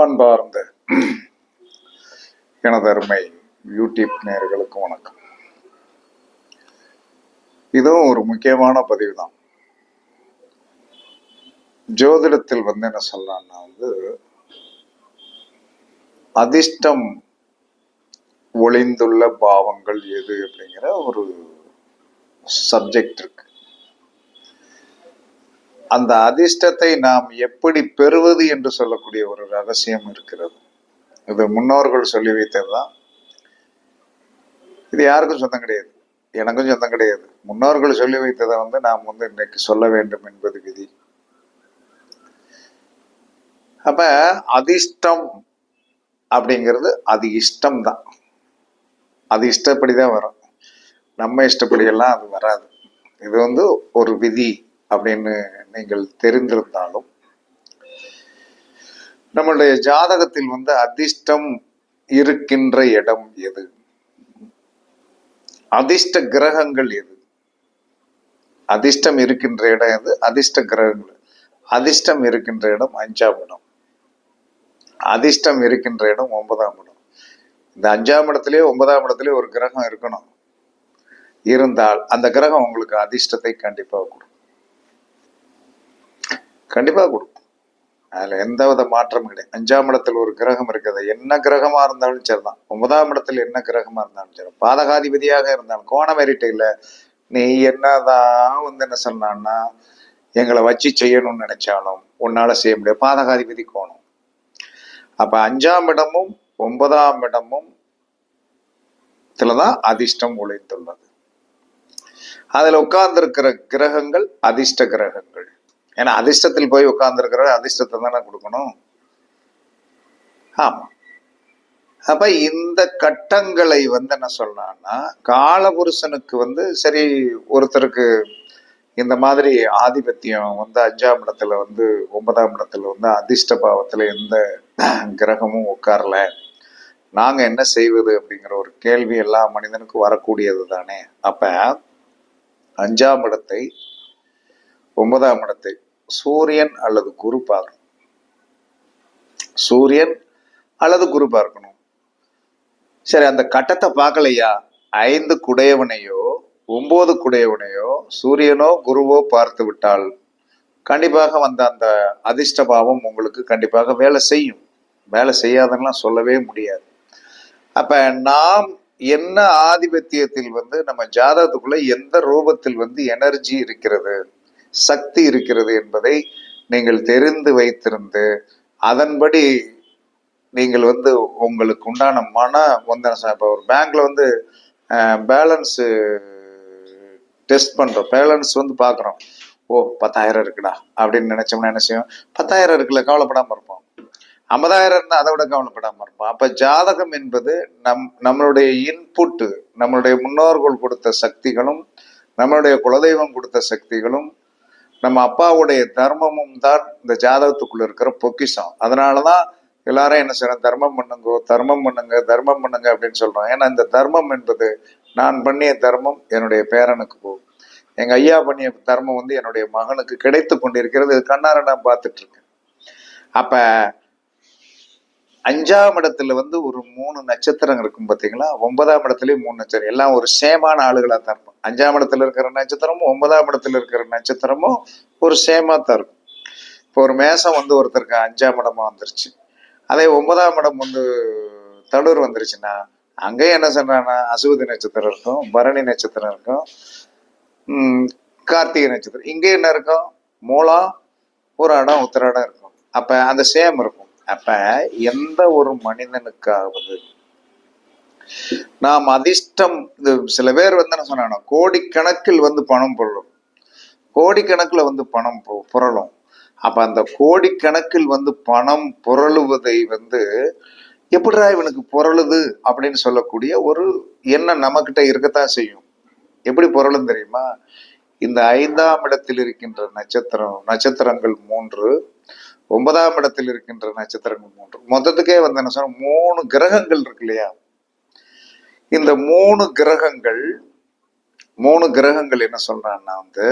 அன்பார்ந்த எனது அருமை யூடியூப் நேர்களுக்கு வணக்கம். இதுவும் ஒரு முக்கியமான பதிவு தான் ஜோதிடத்தில் வந்து என்ன சொல்லலாம்னா வந்து அதிர்ஷ்டம் ஒளிந்துள்ள பாவங்கள் எது அப்படிங்கிற ஒரு சப்ஜெக்ட் இருக்கு. அந்த அதிர்ஷ்டத்தை நாம் எப்படி பெறுவது என்று சொல்லக்கூடிய ஒரு ரகசியம் இருக்கிறது. இது முன்னோர்கள் சொல்லி வைத்ததுதான். இது யாருக்கும் சொந்தம் கிடையாது. எனக்கும் சொந்தம் கிடையாது. முன்னோர்கள் சொல்லி வைத்ததை வந்து நாம் வந்து இன்னைக்கு சொல்ல வேண்டும் என்பது விதி. அப்ப அதிர்ஷ்டம் அப்படிங்கிறது அது இஷ்டம் தான் அது இஷ்டப்படி தான் வரும். நம்ம இஷ்டப்படியெல்லாம் அது வராது. இது வந்து ஒரு விதி. அப்படின்னு நீங்கள் தெரிந்திருந்தாலும் நம்மளுடைய ஜாதகத்தில் வந்து அதிர்ஷ்டம் இருக்கின்ற இடம் எது? அதிர்ஷ்ட கிரகங்கள் எது? அதிர்ஷ்டம் இருக்கின்ற இடம் எது? அதிர்ஷ்ட கிரகங்கள். அதிர்ஷ்டம் இருக்கின்ற இடம் அஞ்சாம் இடம். அதிர்ஷ்டம் இருக்கின்ற இடம் ஒன்பதாம் இடம். இந்த அஞ்சாம் இடத்துலயே ஒன்பதாம் இடத்துலயே ஒரு கிரகம் இருக்கணும். இருந்தால் அந்த கிரகம் உங்களுக்கு அதிர்ஷ்டத்தை கண்டிப்பாக கொடுக்கும். கண்டிப்பாக கொடுக்கும். அதில் எந்த வித மாற்றமும் கிடையாது. அஞ்சாம் இடத்துல ஒரு கிரகம் இருக்குது. என்ன கிரகமாக இருந்தாலும் சரி தான் ஒன்பதாம் இடத்துல என்ன கிரகமாக இருந்தாலும் சரி. பாதகாதிபதியாக இருந்தாலும் கோண இல்ல நீ என்னதான் வந்து என்ன சொன்னான்னா எங்களை வச்சு செய்யணும்னு நினைச்சாலும் உன்னால செய்ய முடியாது. பாதகாதிபதி கோணம். அப்ப அஞ்சாம் இடமும் ஒன்பதாம் இடமும் தான் அதிர்ஷ்டம் உழைத்துள்ளது அதில் உட்கார்ந்திருக்கிற கிரகங்கள் அதிர்ஷ்ட கிரகங்கள். ஏன்னா அதிர்ஷ்டத்தில் போய் உட்கார்ந்துருக்கிற அதிர்ஷ்டத்தை தானே கொடுக்கணும். ஆமா. அப்ப இந்த கட்டங்களை வந்து என்ன சொல்லலாம்னா காலபுருஷனுக்கு வந்து சரி ஒருத்தருக்கு இந்த மாதிரி ஆதிபத்தியம் வந்து அஞ்சாம் இடத்துல வந்து ஒன்பதாம் இடத்துல வந்து அதிர்ஷ்ட பாவத்துல எந்த கிரகமும் உட்காரல. நாங்கள் என்ன செய்வது அப்படிங்கிற ஒரு கேள்வி எல்லா மனிதனுக்கும் வரக்கூடியது தானே. அப்ப அஞ்சாம் இடத்தை ஒன்பதாம் இடத்தை சூரியன் அல்லது குரு பார்க்கணும். சூரியன் அல்லது குரு பார்க்கணும். சரி அந்த கட்டத்தை பார்க்கலையா? ஐந்து குடையவனையோ ஒன்பது குடையவனையோ சூரியனோ குருவோ பார்த்து விட்டால் கண்டிப்பாக வந்த அந்த அதிர்ஷ்ட பாவம் உங்களுக்கு கண்டிப்பாக வேலை செய்யும். வேலை செய்யாதெல்லாம் சொல்லவே முடியாது. அப்ப நாம் என்ன ஆதிபத்தியத்தில் வந்து நம்ம ஜாதகத்துக்குள்ள எந்த ரூபத்தில் வந்து எனர்ஜி இருக்கிறது? சக்தி இருக்கிறது என்பதை நீங்கள் தெரிந்து வைத்திருந்து அதன்படி நீங்கள் வந்து உங்களுக்கு உண்டான மன வந்து இப்போ ஒரு பேங்க்ல வந்து பேலன்ஸு டெஸ்ட் பண்ணுறோம் பேலன்ஸ் வந்து பார்க்குறோம் ஓ பத்தாயிரம் இருக்குடா அப்படின்னு நினைச்சோம்னா என்ன செய்யும் பத்தாயிரம் இருக்குல்ல கவலைப்படாமல் இருப்போம். ஐம்பதாயிரம் இருந்தால் அதை விட கவலைப்படாமல் இருப்போம். அப்போ ஜாதகம் என்பது நம் நம்மளுடைய இன்புட்டு நம்மளுடைய முன்னோர்கள் கொடுத்த சக்திகளும் நம்மளுடைய குலதெய்வம் கொடுத்த சக்திகளும் நம்ம அப்பாவுடைய தர்மமும் தான் இந்த ஜாதகத்துக்குள்ள இருக்கிற பொக்கிஷம். அதனாலதான் எல்லாரும் என்ன செய்யறோம் தர்மம் பண்ணுங்கோ தர்மம் பண்ணுங்க தர்மம் பண்ணுங்க அப்படின்னு சொல்றோம். ஏன்னா இந்த தர்மம் என்பது நான் பண்ணிய தர்மம் என்னுடைய பேரனுக்கு போகும் எங்க ஐயா பண்ணிய தர்மம் வந்து என்னுடைய மகனுக்கு கிடைத்து கொண்டிருக்கிறது. கண்ணார நான் பார்த்துட்டு இருக்கேன். அப்ப அஞ்சாம் இடத்துல வந்து ஒரு மூணு நட்சத்திரம் இருக்கும் பார்த்தீங்களா ஒன்பதாம் இடத்துலயும் மூணு நட்சத்திரம். எல்லாம் ஒரு சேமான ஆளுகளா தான் இருக்கும். அஞ்சாம் இடத்துல இருக்கிற நட்சத்திரமும் ஒன்பதாம் இடத்துல இருக்கிற நட்சத்திரமும் ஒரு சேமா தான் இருக்கும். இப்போ ஒரு மேசம் வந்து ஒருத்தருக்கு அஞ்சாம் இடமா வந்துருச்சு. அதே ஒன்பதாம் இடம் வந்து தடூர் வந்துருச்சுன்னா அங்கேயும் என்ன சொல்றாங்கன்னா அசுவதி நட்சத்திரம் இருக்கும் பரணி நட்சத்திரம் இருக்கும் கார்த்திகை நட்சத்திரம். இங்கே என்ன இருக்கும்? மூலம் ஒரு இடம் உத்தராடம் இருக்கும். அப்போ அந்த சேம் இருக்கும். அப்ப எந்த ஒரு மனிதனுக்காவது நாம் அதிர்ஷ்டம் இது சில பேர் வந்து என்ன சொன்னாங்க கோடிக்கணக்கில் வந்து பணம் பொருளும். கோடிக்கணக்கில் வந்து பணம் புரளும். அப்ப அந்த கோடிக்கணக்கில் வந்து பணம் புரளுவதை வந்து எப்படிடா இவனுக்கு புரளுது அப்படின்னு சொல்லக்கூடிய ஒரு எண்ணம் நம்மக்கிட்ட இருக்கத்தான் செய்யும். எப்படி புரளும் தெரியுமா? இந்த ஐந்தாம் இடத்தில் இருக்கின்ற நட்சத்திரம் நட்சத்திரங்கள் மூன்று ஒன்பதாம் இடத்தில் இருக்கின்ற நட்சத்திரங்கள் மூன்று. மொத்தத்துக்கே வந்து என்ன சொன்ன மூணு கிரகங்கள் இருக்கு இல்லையா? இந்த மூணு கிரகங்கள் மூணு கிரகங்கள் என்ன சொல்றான்னா வந்து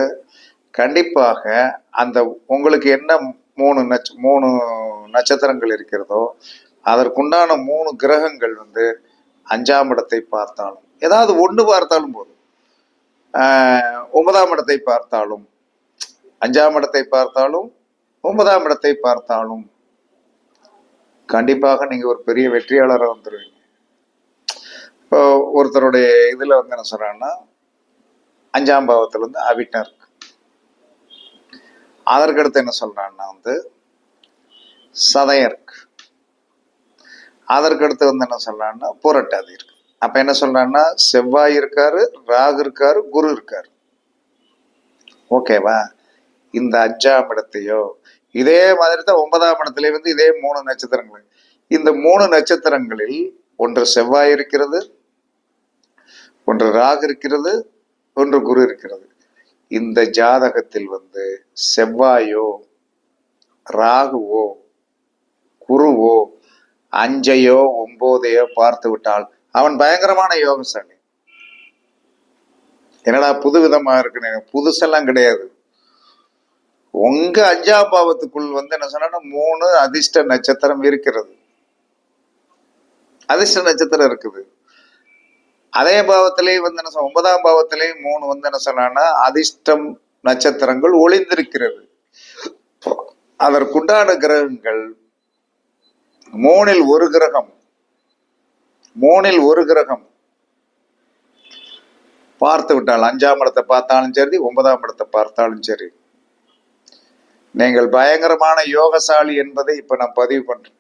கண்டிப்பாக அந்த உங்களுக்கு என்ன மூணு நட்ச மூணு நட்சத்திரங்கள் இருக்கிறதோ அதற்குண்டான மூணு கிரகங்கள் வந்து அஞ்சாம் இடத்தை பார்த்தாலும் ஏதாவது ஒன்று பார்த்தாலும் போதும். ஆஹ் ஒன்பதாம் இடத்தை பார்த்தாலும் அஞ்சாம் இடத்தை பார்த்தாலும் ஒன்பதாம் இடத்தை பார்த்தாலும் கண்டிப்பாக நீங்க ஒரு பெரிய வெற்றியாளராக வந்துடுவீங்க இப்போ ஒருத்தருடைய இதுல வந்து என்ன சொல்றாங்கன்னா அஞ்சாம் பாவத்துல இருந்து அவிட்டம் இருக்கு. அதற்கடுத்து என்ன சொல்றான்னா வந்து சதயம் இருக்கு. அதற்கடுத்து வந்து என்ன சொல்றான்னா புரட்டாதி இருக்கு. அப்ப என்ன சொல்றான்னா செவ்வாய் இருக்காரு ராகு இருக்காரு குரு இருக்காரு. ஓகேவா? இந்த அஞ்சாம் இடத்தையோ இதே மாதிரி தான் ஒன்பதாம் இடத்துல வந்து இதே மூணு நட்சத்திரங்கள். இந்த மூணு நட்சத்திரங்களில் ஒன்று செவ்வாய் இருக்கிறது ஒன்று ராகு இருக்கிறது ஒன்று குரு இருக்கிறது. இந்த ஜாதகத்தில் வந்து செவ்வாயோ ராகுவோ குருவோ அஞ்சையோ ஒம்போதையோ பார்த்து விட்டால் அவன் பயங்கரமான யோகசாலி. என்னடா புது விதமா இருக்குன்னு புதுசெல்லாம் கிடையாது. உங்க அஞ்சாம் பாவத்துக்குள் வந்து என்ன சொன்னா மூணு அதிர்ஷ்ட நட்சத்திரம் இருக்கிறது. அதிர்ஷ்ட நட்சத்திரம் இருக்குது. அதே பாவத்திலேயே வந்து என்ன ஒன்பதாம் பாவத்திலேயே மூணு வந்து என்ன சொன்னா அதிர்ஷ்டம் நட்சத்திரங்கள் ஒளிந்திருக்கிறது. அதற்குண்டான கிரகங்கள் மூணில் ஒரு கிரகம் மூணில் ஒரு கிரகம். பார்த்து விட்டால் அஞ்சாம் இடத்தை பார்த்தாலும் சரி ஒன்பதாம் இடத்தை பார்த்தாலும் சரி நீங்கள் பயங்கரமான யோகசாலி என்பதை இப்ப நான் பதிவு பண்றேன்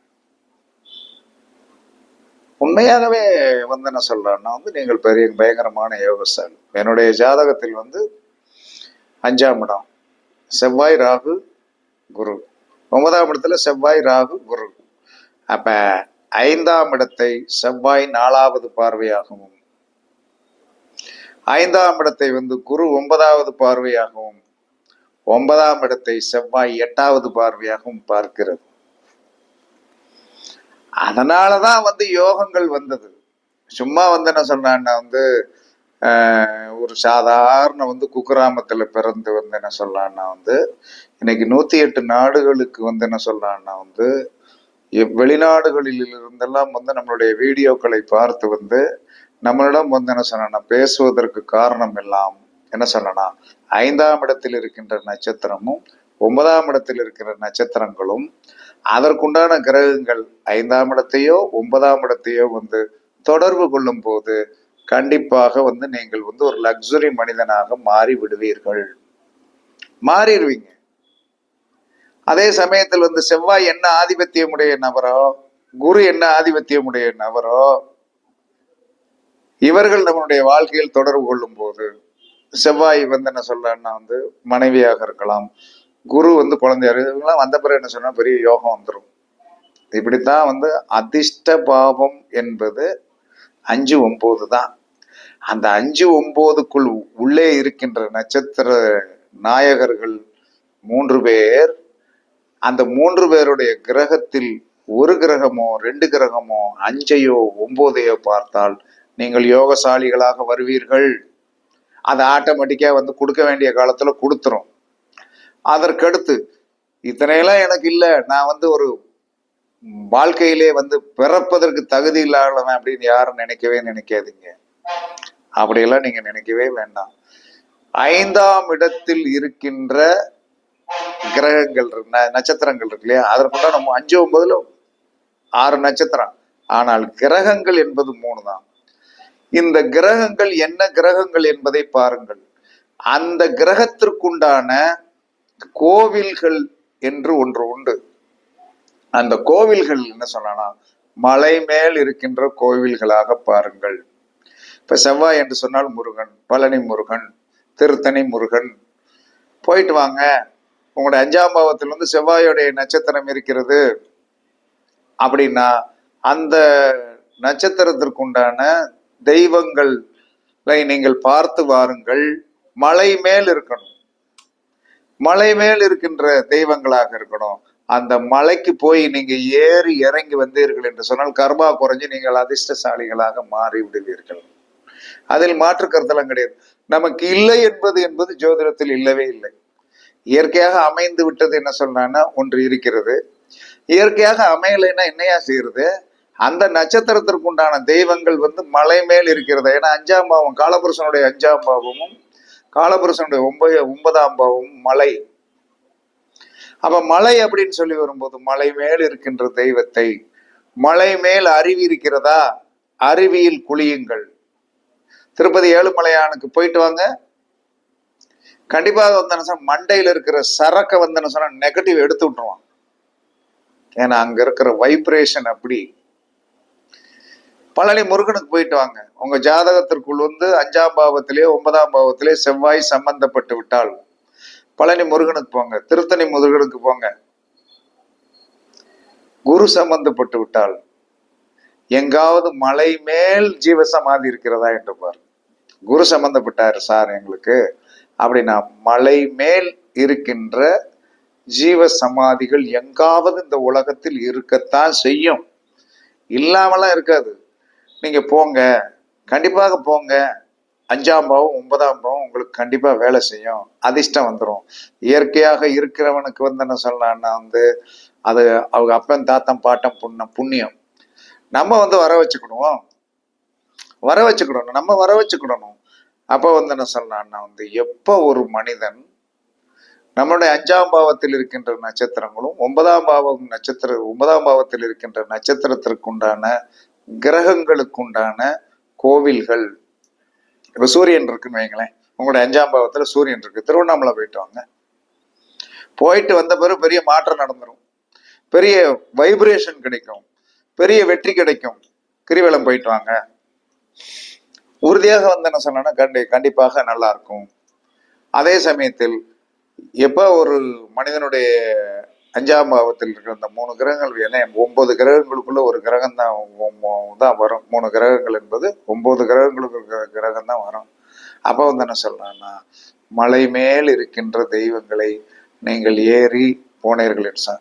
உண்மையாகவே வந்து என்ன சொல்றேன்னா வந்து நீங்கள் பெரிய பயங்கரமான யோகசாலி. என்னுடைய ஜாதகத்தில் வந்து அஞ்சாம் இடம் செவ்வாய் ராகு குரு. ஒன்பதாம் இடத்துல செவ்வாய் ராகு குரு. அப்ப ஐந்தாம் இடத்தை செவ்வாய் நாலாவது பார்வையாகவும் ஐந்தாம் இடத்தை வந்து குரு ஒன்பதாவது பார்வையாகவும் ஒன்பதாம் இடத்தை செவ்வாய் எட்டாவது பார்வையாகவும் பார்க்கிறது. அதனாலதான் வந்து யோகங்கள் வந்தது. சும்மா வந்து என்ன சொன்னான்னா வந்து ஒரு சாதாரண வந்து குக்கிராமத்தில் பிறந்து வந்து என்ன சொல்லலான்னா வந்து இன்னைக்கு நூத்தி எட்டு நாடுகளுக்கு வந்து என்ன சொல்லலான்னா வந்து எ- வெளிநாடுகளில் இருந்தெல்லாம் வந்து நம்மளுடைய வீடியோக்களை பார்த்து வந்து நம்மளிடம் வந்து என்ன சொன்னா பேசுவதற்கு காரணம் எல்லாம் என்ன சொல்லலாம் ஐந்தாம் இடத்தில் இருக்கின்ற நட்சத்திரமும் ஒன்பதாம் இடத்தில் இருக்கிற நட்சத்திரங்களும் அதற்குண்டான கிரகங்கள் ஐந்தாம் இடத்தையோ ஒன்பதாம் இடத்தையோ வந்து தொடர்பு கொள்ளும் போது கண்டிப்பாக வந்து நீங்கள் வந்து ஒரு லக்ஸுரி மனிதனாக மாறி விடுவீர்கள். மாறிடுவீங்க. அதே சமயத்தில் வந்து செவ்வாய் என்ன ஆதிபத்தியமுடைய நபரோ குரு என்ன ஆதிபத்தியமுடைய நபரோ இவர்கள் நம்மளுடைய வாழ்க்கையில் தொடர்பு கொள்ளும் போது செவ்வாய் வந்து என்ன சொல்லன்னா வந்து மனைவியாக இருக்கலாம். குரு வந்து குழந்தையாக இவங்களாம் வந்த பிறகு என்ன சொன்னால் பெரிய யோகம் வந்துடும் இப்படித்தான் வந்து அதிர்ஷ்ட பாவம் என்பது அஞ்சு ஒம்பது தான். அந்த அஞ்சு ஒம்போதுக்குள் உள்ளே இருக்கின்ற நட்சத்திர நாயகர்கள் மூன்று பேர் அந்த மூன்று பேருடைய கிரகத்தில் ஒரு கிரகமோ ரெண்டு கிரகமோ அஞ்சையோ ஒம்போதையோ பார்த்தால் நீங்கள் யோகசாலிகளாக வருவீர்கள். அது ஆட்டோமேட்டிக்காக வந்து கொடுக்க வேண்டிய காலத்தில் கொடுத்துரும். அதற்கடுத்து இத்தனையெல்லாம் எனக்கு இல்லை. நான் வந்து ஒரு வாழ்க்கையிலே வந்து பிறப்பதற்கு தகுதி இல்லாதவன் அப்படின்னு யாரும் நினைக்கவே நினைக்காதீங்க. அப்படியெல்லாம் நீங்கள் நினைக்கவே வேண்டாம். ஐந்தாம் இடத்தில் இருக்கின்ற கிரகங்கள் இருக்கு, ந- நட்சத்திரங்கள் இருக்கு இல்லையா? அதற்குண்டா நம்ம அஞ்சு ஒன்பதுல ஆறு நட்சத்திரம். ஆனால் கிரகங்கள் என்பது மூணு தான். இந்த கிரகங்கள் என்ன கிரகங்கள் என்பதை பாருங்கள். அந்த கிரகத்திற்குண்டான கோவில்கள் என்று ஒன்று உண்டு. அந்த கோவில்கள் என்ன சொல்லலாம் மலை மேல் இருக்கின்ற கோவில்களாக பாருங்கள். இப்ப செவ்வாய் என்று சொன்னால் முருகன் பழனி முருகன் திருத்தணி முருகன். போயிட்டு வாங்க. உங்களுடைய அஞ்சாம் பாவத்திலிருந்து வந்து செவ்வாயோடைய நட்சத்திரம் இருக்கிறது. அப்படின்னா அந்த நட்சத்திரத்திற்குண்டான தெய்வங்களை நீங்கள் பார்த்து வாருங்கள். மலை மேல் இருக்கணும். மலை மேல் இருக்கின்ற தெய்வங்களாக இருக்கணும். அந்த மலைக்கு போய் நீங்க ஏறி இறங்கி வந்தீர்கள் என்று சொன்னால் கர்மா குறைஞ்சு நீங்கள் அதிர்ஷ்டசாலிகளாக மாறி விடுவீர்கள் அதில் மாற்று கருத்தெல்லாம் கிடையாது. நமக்கு இல்லை என்பது என்பது ஜோதிடத்தில் இல்லவே இல்லை. இயற்கையாக அமைந்து விட்டது என்ன சொல்றான்னா ஒன்று இருக்கிறது. இயற்கையாக அமையலைன்னா என்னையா செய்யறது? அந்த நட்சத்திரத்திற்கு உண்டான தெய்வங்கள் வந்து மலை மேல் இருக்கிறது. ஏன்னா அஞ்சாம் பாவம் காலபுருஷனுடைய அஞ்சாம் பாவமும் காலபுருஷனுடைய ஒன்பது ஒன்பதாம் பாவமும் மலை. அப்ப மலை அப்படின்னு சொல்லி வரும்போது மலை மேல் இருக்கின்ற தெய்வத்தை மலை மேல் அருவி இருக்கிறதா? அருவியில் குளியுங்கள். திருப்பதி ஏழுமலையானுக்கு போயிட்டு வாங்க. கண்டிப்பாக வந்தன சொன்னா மண்டையில் இருக்கிற சரக்கை வந்தன சொன்னா நெகட்டிவ் எடுத்து விட்டுருவான். ஏன்னா அங்க இருக்கிற வைப்ரேஷன் அப்படி பழனி முருகனுக்கு போயிட்டு வாங்க. உங்க ஜாதகத்திற்குள் வந்து அஞ்சாம் பாவத்திலே ஒன்பதாம் பாவத்திலே செவ்வாய் சம்பந்தப்பட்டு விட்டால் பழனி முருகனுக்கு போங்க. திருத்தணி முருகனுக்கு போங்க. குரு சம்பந்தப்பட்டு விட்டால் எங்காவது மலை மேல் ஜீவசமாதி இருக்கிறதா என்று பார். குரு சம்பந்தப்பட்டார் சார் எங்களுக்கு. அப்படின்னா மலை மேல் இருக்கின்ற ஜீவ சமாதிகள் எங்காவது இந்த உலகத்தில் இருக்கத்தான் செய்யும். இல்லாமலாம் இருக்காது. நீங்க போங்க. கண்டிப்பாக போங்க. அஞ்சாம் பாவம் ஒன்பதாம் பாவம் உங்களுக்கு கண்டிப்பா வேலை செய்யும். அதிர்ஷ்டம் வந்துடும் இயற்கையாக இருக்கிறவனுக்கு வந்து என்ன சொல்லலாம்னா வந்து அது அவங்க அப்பன் தாத்தன் பாட்டம் புண்ணம் புண்ணியம். நம்ம வந்து வர வச்சுக்கிடுவோம். வர வச்சுக்கிடணும். நம்ம வர வச்சுக்கிடணும். அப்போ வந்து என்ன சொல்லலாம்னா வந்து எப்போ ஒரு மனிதன் நம்மளுடைய அஞ்சாம் பாவத்தில் இருக்கின்ற நட்சத்திரங்களும் ஒன்பதாம் பாவம் நட்சத்திர ஒன்பதாம் பாவத்தில் இருக்கின்ற நட்சத்திரத்திற்குண்டான கிரகங்களுக்குண்டான கோவில்கள். இப்ப சூரியன் இருக்குன்னு வைங்களேன். உங்களுடைய அஞ்சாம் பாவத்துல சூரியன் இருக்கு. திருவண்ணாமலை போயிட்டு வாங்க. போயிட்டு வந்த பிறகு பெரிய மாற்றம் நடந்துரும். பெரிய வைப்ரேஷன் கிடைக்கும். பெரிய வெற்றி கிடைக்கும். கிரிவலம் போயிட்டு வாங்க. உறுதியாக வந்து என்ன சொன்னா கண்டி கண்டிப்பாக நல்லா இருக்கும். அதே சமயத்தில் எப்போ ஒரு மனிதனுடைய அஞ்சாம் பாவத்தில் இருக்கிற அந்த மூணு கிரகங்கள் என்ன ஒன்பது கிரகங்களுக்குள்ள ஒரு கிரகம் தான் தான் வரும். மூணு கிரகங்கள் என்பது ஒன்பது கிரகங்களுக்கு கிரகம் தான் வரும். அப்போ வந்து என்ன சொல்லலாம்னா மலை மேல் இருக்கின்ற தெய்வங்களை நீங்கள் ஏறி போனீர்கள் என்று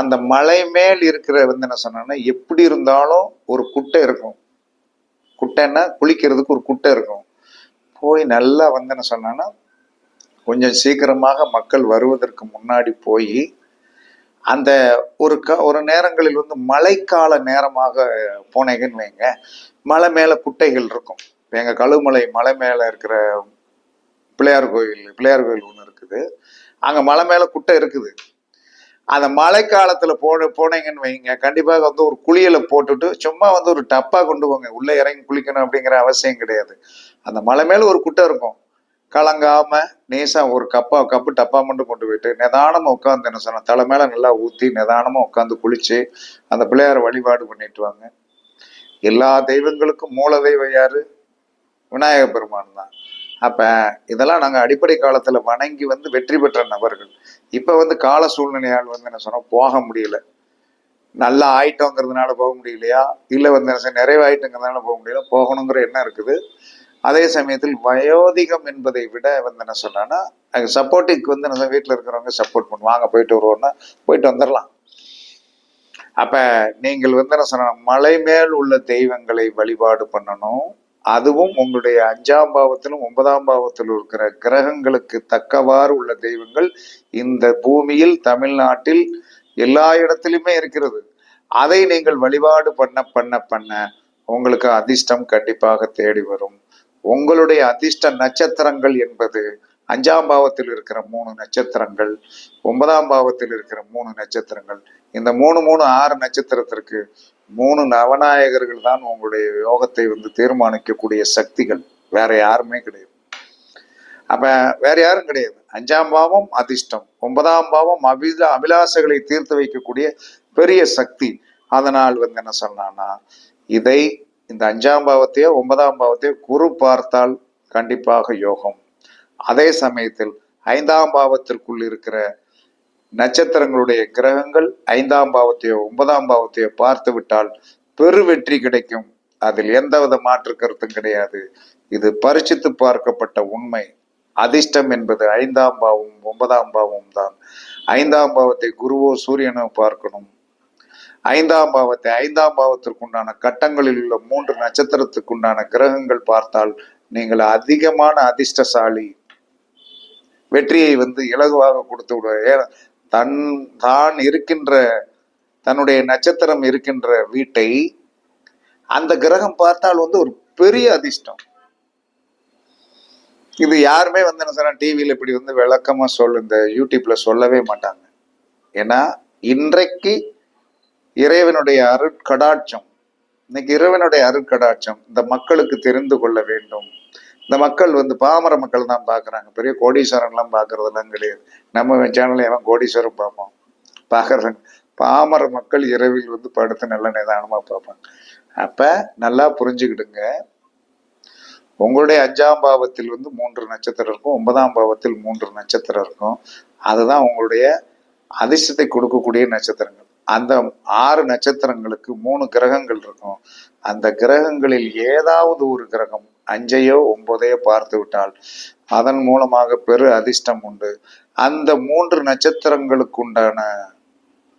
அந்த மலை மேல் இருக்கிற வந்து என்ன சொன்னா எப்படி இருந்தாலும் ஒரு குட்டை இருக்கும். குட்டைன்னா குளிக்கிறதுக்கு ஒரு குட்டை இருக்கும். போய் நல்லா வந்து என்ன சொன்னா கொஞ்சம் சீக்கிரமாக மக்கள் வருவதற்கு முன்னாடி போய் அந்த ஒரு க ஒரு நேரங்களில் வந்து மழைக்கால நேரமாக போனீங்கன்னு வைங்க. மலை மேலே குட்டைகள் இருக்கும். எங்கள் எங்க கழுமலை மலை மேலே இருக்கிற பிள்ளையார் கோயில் பிள்ளையார் கோயில் ஒன்று இருக்குது. அங்கே மலை மேலே குட்டை இருக்குது. அந்த மழைக்காலத்தில் போன போனீங்கன்னு வைங்க. கண்டிப்பாக வந்து ஒரு குளியலை போட்டுட்டு சும்மா வந்து ஒரு டப்பா கொண்டு போங்க. உள்ளே இறங்கி குளிக்கணும் அப்படிங்கிற அவசியம் கிடையாது. அந்த மலை மேலே ஒரு குட்டை இருக்கும். கலங்காம நேசா ஒரு கப்பா கப்பு டப்பா மட்டும் கொண்டு போயிட்டு நிதானமா உட்காந்து என்ன சொன்ன தலை மேல நல்லா ஊத்தி நிதானமா உட்காந்து குளிச்சு அந்த பிள்ளையார வழிபாடு பண்ணிட்டு வாங்க. எல்லா தெய்வங்களுக்கும் மூல தெய்வம் யாரு? விநாயக பெருமான் தான். அப்ப இதெல்லாம் நாங்க அடிப்படை காலத்துல வணங்கி வந்து வெற்றி பெற்ற நபர்கள். இப்ப வந்து கால சூழ்நிலையால் வந்து என்ன சொன்னா போக முடியல. நல்லா ஆயிட்டோங்கிறதுனால போக முடியலையா? இல்ல வந்து என்ன நிறைவாயிட்டோங்கிறதுனால போக முடியல. போகணுங்கிற எண்ணம் இருக்குது. அதே சமயத்தில் வயோதிகம் என்பதை விட வந்து என்ன சொன்னா சப்போர்ட்டிக்கு வந்து என்ன வீட்டில் இருக்கிறவங்க சப்போர்ட் பண்ணுவாங்க. போயிட்டு வருவோம்னா போயிட்டு வந்துடலாம் அப்ப நீங்கள் வந்து என்ன சொன்ன மலை மேல் உள்ள தெய்வங்களை வழிபாடு பண்ணணும். அதுவும் உங்களுடைய அஞ்சாம் பாவத்திலும் ஒன்பதாம் பாவத்திலும் இருக்கிற கிரகங்களுக்கு தக்கவாறு உள்ள தெய்வங்கள் இந்த பூமியில் தமிழ்நாட்டில் எல்லா இடத்திலுமே இருக்கிறது. அதை நீங்கள் வழிபாடு பண்ண பண்ண பண்ண உங்களுக்கு அதிர்ஷ்டம் கண்டிப்பாக தேடி வரும். உங்களுடைய அதிர்ஷ்ட நட்சத்திரங்கள் என்பது அஞ்சாம் பாவத்தில் இருக்கிற மூணு நட்சத்திரங்கள் ஒன்பதாம் பாவத்தில் இருக்கிற மூணு நட்சத்திரங்கள். இந்த மூணு மூணு ஆறு நட்சத்திரத்திற்கு மூணு நவநாயகர்கள் தான் உங்களுடைய யோகத்தை வந்து தீர்மானிக்கக்கூடிய சக்திகள். வேற யாருமே கிடையாது. அப்ப வேற யாரும் கிடையாது. அஞ்சாம் பாவம் அதிர்ஷ்டம் ஒன்பதாம் பாவம் அபிலா அபிலாசைகளை தீர்த்து வைக்கக்கூடிய பெரிய சக்தி. அதனால் வந்து என்ன சொன்னான்னா இதை இந்த அஞ்சாம் பாவத்தையோ ஒன்பதாம் பாவத்தையோ குரு பார்த்தால் கண்டிப்பாக யோகம். அதே சமயத்தில் ஐந்தாம் பாவத்திற்குள் இருக்கிற நட்சத்திரங்களுடைய கிரகங்கள் ஐந்தாம் பாவத்தையோ ஒன்பதாம் பாவத்தையோ பார்த்து விட்டால் பெரு வெற்றி கிடைக்கும். அதில் எந்தவித மாற்று கருத்தும் கிடையாது. இது பரிசித்து பார்க்கப்பட்ட உண்மை. அதிர்ஷ்டம் என்பது ஐந்தாம் பாவம் ஒன்பதாம் பாவம் தான். ஐந்தாம் பாவத்தை குருவோ சூரியனோ பார்க்கணும். ஐந்தாம் பாவத்தை ஐந்தாம் பாவத்திற்குண்டான கட்டங்களில் உள்ள மூன்று நட்சத்திரத்துக்குண்டான கிரகங்கள் பார்த்தால் நீங்கள் அதிகமான அதிர்ஷ்டசாலி. வெற்றியை வந்து இலகுவாக கொடுத்து விடுவார். ஏன் தன் தான் இருக்கின்ற தன்னுடைய நட்சத்திரம் இருக்கின்ற வீட்டை அந்த கிரகம் பார்த்தால் வந்து ஒரு பெரிய அதிர்ஷ்டம். இது யாருமே வந்து என்ன சொன்னா டிவியில் இப்படி வந்து விளக்கமா சொல் இந்த யூடியூப்ல சொல்லவே மாட்டாங்க. ஏன்னா இன்றைக்கு இறைவனுடைய அருட்கடாட்சம். இன்னைக்கு இறைவனுடைய அருட்கடாட்சம் இந்த மக்களுக்கு தெரிந்து கொள்ள வேண்டும். இந்த மக்கள் வந்து பாமர மக்கள் தான் பார்க்குறாங்க. பெரிய கோடீஸ்வரன்லாம் பார்க்கறதெல்லாம் கிடையாது நம்ம சேனல்ல எவன் கோடீஸ்வரன் பார்ப்போம் பார்க்கறாங்க பாமர மக்கள் இரவில் வந்து படுத்து நல்ல நிதானமா பார்ப்பாங்க அப்ப நல்லா புரிஞ்சுக்கிடுங்க. உங்களுடைய அஞ்சாம் பாவத்தில் வந்து மூன்று நட்சத்திரம் இருக்கும். ஒன்பதாம் பாவத்தில் மூன்று நட்சத்திரம் இருக்கும். அதுதான் உங்களுடைய அதிர்ஷ்டத்தை கொடுக்கக்கூடிய நட்சத்திரங்கள். அந்த ஆறு நட்சத்திரங்களுக்கு மூணு கிரகங்கள் இருக்கும். அந்த கிரகங்களில் ஏதாவது ஒரு கிரகம் அஞ்சையோ ஒன்பதையோ பார்த்து விட்டால் அதன் மூலமாக பெரு அதிர்ஷ்டம் உண்டு. அந்த மூன்று நட்சத்திரங்களுக்கு உண்டான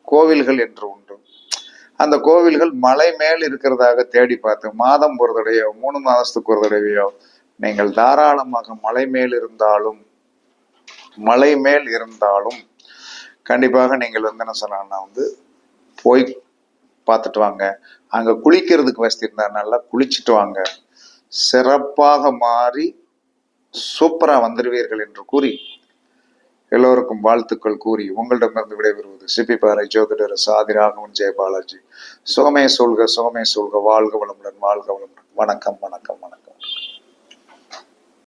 கோவில்கள் என்று உண்டு. அந்த கோவில்கள் மலை மேல் இருக்கிறதாக தேடி பார்த்து மாதம் ஒரு தடவையோ மூணு மாதத்துக்கு ஒரு தடவையோ நீங்கள் தாராளமாக மலை மேல் இருந்தாலும் மலை மேல் இருந்தாலும் கண்டிப்பாக நீங்கள் வந்து என்ன சொல்லலாம்னா வந்து போய் பார்த்துட்டு வாங்க. அங்கே குளிக்கிறதுக்கு வசதி இருந்தால் நல்லா குளிச்சுட்டு வாங்க. சிறப்பாக மாறி சூப்பராக வந்துடுவீர்கள் என்று கூறி எல்லோருக்கும் வாழ்த்துக்கள் கூறி உங்களிடமிருந்து விடைபெறுவது சிபி பாறை ஜோதிடர் சாதி ராகவன் ஜெயபாலாஜி சுகமே சொல்க சுகமே சொல்க வாழ்க வளமுடன் வாழ்க வளமுடன். வணக்கம் வணக்கம் வணக்கம்.